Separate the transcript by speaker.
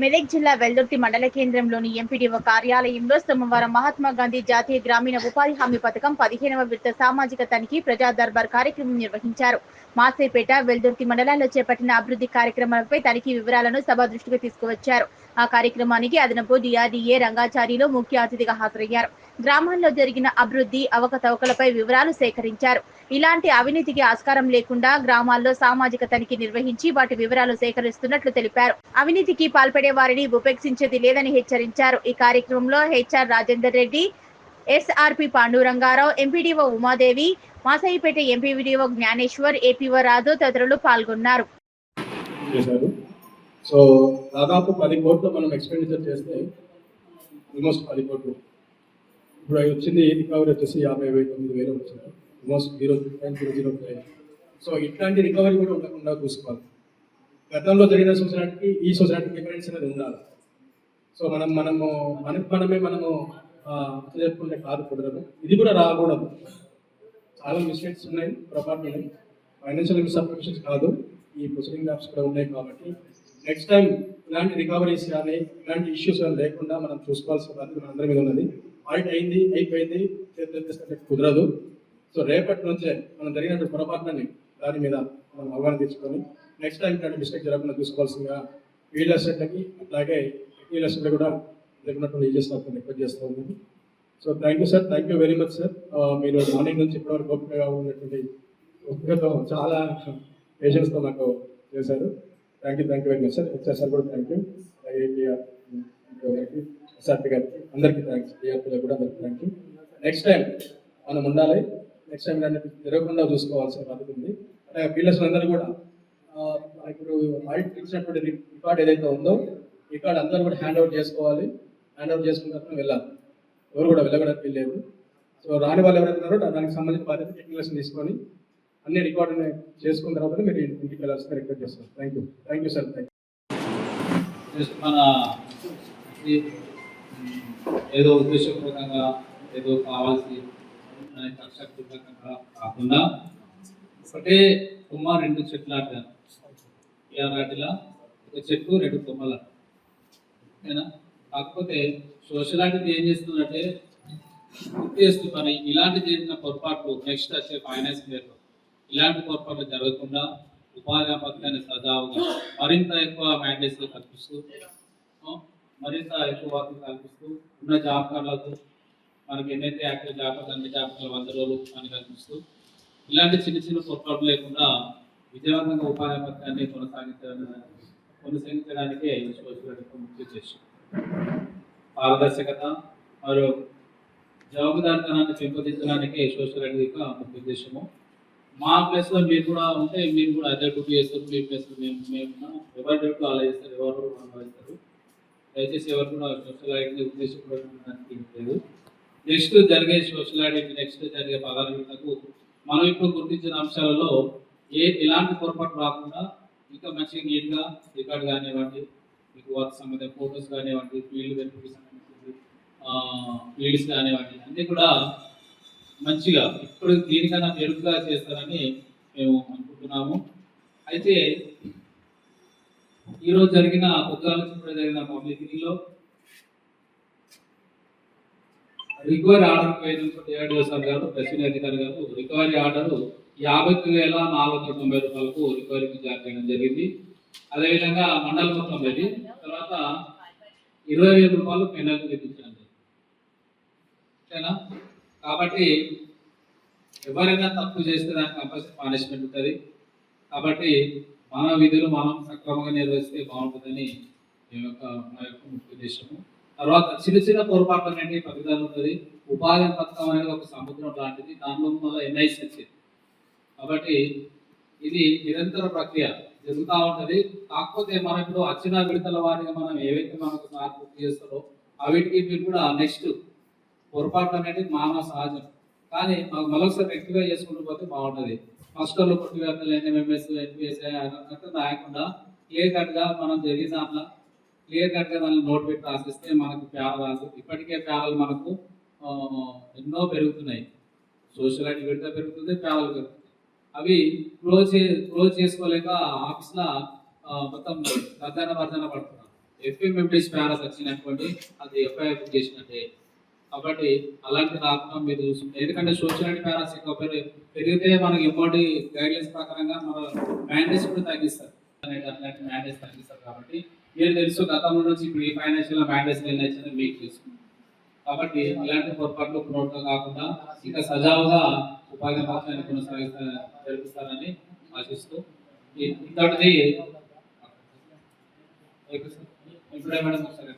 Speaker 1: మెదక్ జిల్లా వెల్దుర్తి మండల కేంద్రంలోని ఎంపీడీఓ కార్యాలయంలో సోమవారం మహాత్మా గాంధీ జాతీయ గ్రామీణ ఉపాధి హామీ పథకం పదిహేనవ విడత సామాజిక తనిఖీ ప్రజా దర్బార్ కార్యక్రమం నిర్వహించారు. మాసేపేట వెల్దుర్తి మండలాల్లో చేపట్టిన అభివృద్ధి కార్యక్రమాలపై తనిఖీ వివరాలను సభ దృష్టికి తీసుకువచ్చారు. ఆ కార్యక్రమానికి అదనపు డిఆర్డీఏ రంగాచార్యులు ముఖ్య అతిథిగా హాజరయ్యారు. గ్రామాల్లో జరిగిన అభివృద్ధి అవకతవకలపై వివరాలు సేకరించారు. ఇలాంటి అవినీతికి ఆస్కారం లేకుండా గ్రామాల్లో సామాజిక తనిఖీ నిర్వహించి వాటి వివరాలు సేకరిస్తున్నట్లు తెలిపారు. అవినీతికి పాల్పడే వారిని ఉపేక్షించేది లేదని హెచ్చరించారు. ఈ కార్యక్రమంలో HR Rajender Reddy SRP Pandurangarao MPDO Umadevi Masaipet MPDO Jnaneshwar APO Raju తదితరులు పాల్గొన్నారు.
Speaker 2: సో దాదాపు పది కోట్లు మనం ఎక్స్పెండిచర్ చేస్తే ఆల్మోస్ట్ పది కోట్లు. ఇప్పుడు అవి వచ్చింది రికవరీ వచ్చేసి యాభై వేల తొమ్మిది వేలు వచ్చింది. Almost zero point zero zero five so ఇట్లాంటి రికవరీ కూడా ఉండకుండా చూసుకోవాలి. గతంలో జరిగిన సొసైటీకి ఈ సొసైటీకి డిఫరెన్స్ అనేది ఉండాలి. సో మనం మనము మనకు మనమే మనము చెప్పుకుంటే కాదు కుదరదు. ఇది కూడా రాకూడదు. చాలా మిస్టేక్స్ ఉన్నాయి పొరపాట్లు ఉన్నాయి. ఫైనాన్షియల్ మిస్అప్లికేషన్స్ కాదు. ఈ ప్రొసీడింగ్ యాప్స్ కూడా ఉన్నాయి కాబట్టి నెక్స్ట్ టైం ఇలాంటి రికవరీస్ కానీ ఇలాంటి ఇష్యూస్ కానీ లేకుండా మనం చూసుకోవాల్సిన బాధ్యత మన అందరి మీద ఉన్నది. ఆడిట్ అయింది అయిపోయింది కుదరదు. సో రేపటి నుంచే మనం జరిగినటువంటి పొరపాట్లని దాని మీద మనం అవగాహన తీసుకొని నెక్స్ట్ టైం ఇట్లాంటి మిస్టేక్ జరగకుండా చూసుకోవాల్సిందిగా వీల్ ఎస్టేట్లకి అట్లాగే వీల్ ఎస్టేట్లో కూడా జరిగినటువంటి ఏజెస్ రిక్వెస్ట్ చేస్తూ ఉన్నాను. So thank you sir thank you very much sir మీరు మార్నింగ్ నుంచి ఇప్పటివరకు ఓపికగా ఉన్నటువంటి ఓపికతో చాలా పేషెన్స్తో నాకు చేశారు. Thank you thank you very much sir HR sir కూడా థ్యాంక్ యూ ఐఐటిఆర్ గారికి ఎస్ఆర్పి గారికి అందరికీ థ్యాంక్స్ డిఆర్పీలో కూడా అందరికీ థ్యాంక్ యూ నెక్స్ట్ టైం మనం ఉండాలి. నెక్స్ట్ టైం దాన్ని జరగకుండా చూసుకోవాల్సిన బాధ్యత ఉంది. అలాగే పీలర్స్ అందరూ కూడా ఇప్పుడు ఆడిట్ ఇచ్చినటువంటి రికార్డ్ ఏదైతే ఉందో రికార్డ్ అందరూ కూడా హ్యాండ్ అవుట్ చేసుకోవాలి. హ్యాండ్ అవుట్ చేసుకున్న తర్వాత వెళ్ళాలి. ఎవరు కూడా వెళ్ళగడానికి వెళ్ళలేదు సో రాని వాళ్ళు ఎవరైతే ఉన్నారో దానికి సంబంధించిన బాధ్యత టెక్నికల్స్ తీసుకొని అన్ని రికార్డు చేసుకున్న తర్వాత మీరు ఇంటికి వెళ్ళాల్సిన రిక్వెస్ట్ చేస్తారు. Thank you thank you sir thank
Speaker 3: just మన ఈ, ఏదో ఉద్దేశపూర్వకంగా ఏదో కావాల్సి కక్షపూర్వకంగా కాకుండా ఒకటే కొమ్మ రెండు చెట్లు ఆటారు వాటిలా ఒక చెట్టు రెండు కొమ్మలు. ఓకేనా? కాకపోతే సోషల్ యాక్టివిటీ ఏం చేస్తుందంటే గుర్తిస్తూ మరి ఇలాంటి చేసిన పొరపాట్లు నెక్స్ట్ వచ్చే ఫైనాన్స్ ఇయర్లో ఇలాంటి పొరపాట్లు జరగకుండా ఉపాధి పథకాన్ని సజావుగా మరింత ఎక్కువ మ్యాండేట్స్ కల్పిస్తూ మరింత ఎక్కువ వర్క్ కల్పిస్తూ ఉన్న జాబ్ కార్డులకు మనకి ఎన్నైతే యాక్టివ్ జాబ్ కార్డు అన్ని జాబ్ కార్డులు వంద రోజులు అని కల్పిస్తూ ఇలాంటి చిన్న చిన్న పొరపాట్లు లేకుండా విజయవంతంగా ఉపాధి పథకాన్ని కొనసాగించడానికి కొనసాగించడానికే సోషల్ ముఖ్య చేసి పారదర్శకత మరియు జవాబుదారితనాన్ని పెంపొందించడానికి సోషల్ యొక్క ముఖ్య ఉద్దేశము. మా ప్లేస్లో మీరు కూడా ఉంటే మీరు కూడా అదే డ్యూటీ చేస్తారు మీ ప్లేస్లో మేము మేము ఎవరి డ్యూటీ అలా చేస్తారు ఎవరు అలా చేస్తారు దయచేసి ఎవరు కూడా సోషల్ ఐడీ ఉద్దేశపడడానికి లేదు. నెక్స్ట్ జరిగే సోషల్ ఐడీ నెక్స్ట్ జరిగే పదార్థాలకు మనం ఇప్పుడు గుర్తించిన అంశాలలో ఏ ఎలాంటి పొరపాటు రాకుండా ఇంకా మంచిగా నీట్గా రికార్డ్ కానివ్వండి మీకు వర్క్ సంబంధించిన ఫోటోస్ కానివ్వండి ఫీల్డ్ వెరిఫికేషన్ సంబంధించి ఫీల్డ్స్ కానివ్వండి అన్నీ కూడా మంచిగా ఇప్పుడు దీనికన్నా మెరుగుగా చేస్తారని మేము అనుకుంటున్నాము. అయితే ఈరోజు జరిగిన పొద్దుగాల జరిగిన పబ్లిక్లో రికవరీ ఆర్డర్ ఏడు సార్ గారు ప్రశ్న అధికారి గారు రికవరీ ఆర్డర్ యాభై వేల నాలుగు వందల తొంభై రూపాయలకు రికవరీకి జారీ చేయడం జరిగింది. అదేవిధంగా మండల మొత్తం పెట్టి తర్వాత ఇరవై వేల రూపాయలు పెనాల్టీ విధించడం ఓకేనా? కాబట్టి ఎవరైనా తప్పు చేస్తే దానికి కంపల్సరీ పనిష్మెంట్ ఉంటుంది. కాబట్టి మన విధులు మనం సక్రమంగా నిర్వహిస్తే బాగుంటుందని ఈ యొక్క మా యొక్క ముఖ్య ఉద్దేశము. తర్వాత చిన్న చిన్న పొరపాట్లు అనేవి పథకాలు ఉంటుంది ఉపాధి పథకం అనేది ఒక సముద్రం లాంటిది. దానిలో మళ్ళీ ఎన్ఐసి వచ్చేది. కాబట్టి ఇది నిరంతర ప్రక్రియ జరుగుతూ ఉంటుంది. కాకపోతే మనం ఇప్పుడు వచ్చిన విడతల వారిగా మనం ఏవైతే మనకు మార్పు చేస్తారో అవిటికి మీరు కూడా నెక్స్ట్ పొరపాటు అనేది మానవ సహజం. కానీ మాకు మరొకసారి రెక్టిఫై చేసుకుంటూ పోతే బాగుంటుంది. మాస్టర్లు లో కొట్టివేతలు ఎన్ఎంఎంఎస్ ఎన్పిఎస్ అంతా రాయకుండా క్లియర్ కట్గా మనం జరిగిన దాంట్లో క్లియర్ కట్గా దాన్ని నోట్ పెట్టి రాసిస్తే మనకు పేర రాదు. ఇప్పటికే పేరలు మనకు ఎన్నో పెరుగుతున్నాయి. సోషల్ ఐడి పెడితే పెరుగుతుంది పేరలు పెరుగుతుంది అవి క్లోజ్ చే క్లోజ్ చేసుకోలేక ఆఫీస్లో మొత్తం రద్దన వర్ధన పడుతున్నారు ఎఫ్ఎంఎంటీస్ ప్యారస్ వచ్చినటువంటి అది ఎఫ్ఐఆర్ చేసినట్టే. కాబట్టి అలాంటి రాకుండా మీరు చూసుకుంటే ఎందుకంటే సోషల్ ప్యారస్ ఎక్కువ పెరిగితే మనకి ఎంబడి గైడ్లైన్స్ ప్రకారంగా మన మ్యాండేట్స్ కూడా తగ్గిస్తారు. అట్లాంటి మ్యాండేజ్ తగ్గిస్తారు కాబట్టి మీరు తెలుసు గతంలో నుంచి ఇప్పుడు ఈ ఫైనాన్షియల్ మ్యాండేట్స్ నిర్ణయించడం మీకు తెలుసు కాబట్టి ఇలాంటి పొరపాట్లు పురోగతి కాకుండా ఇంకా సజావుగా ఉపాధి పథకాన్ని కొనసాగిస్తా జరిపిస్తారని ఆశిస్తూ ఇంతటిది. ఇప్పుడే మేడం ఒకసారి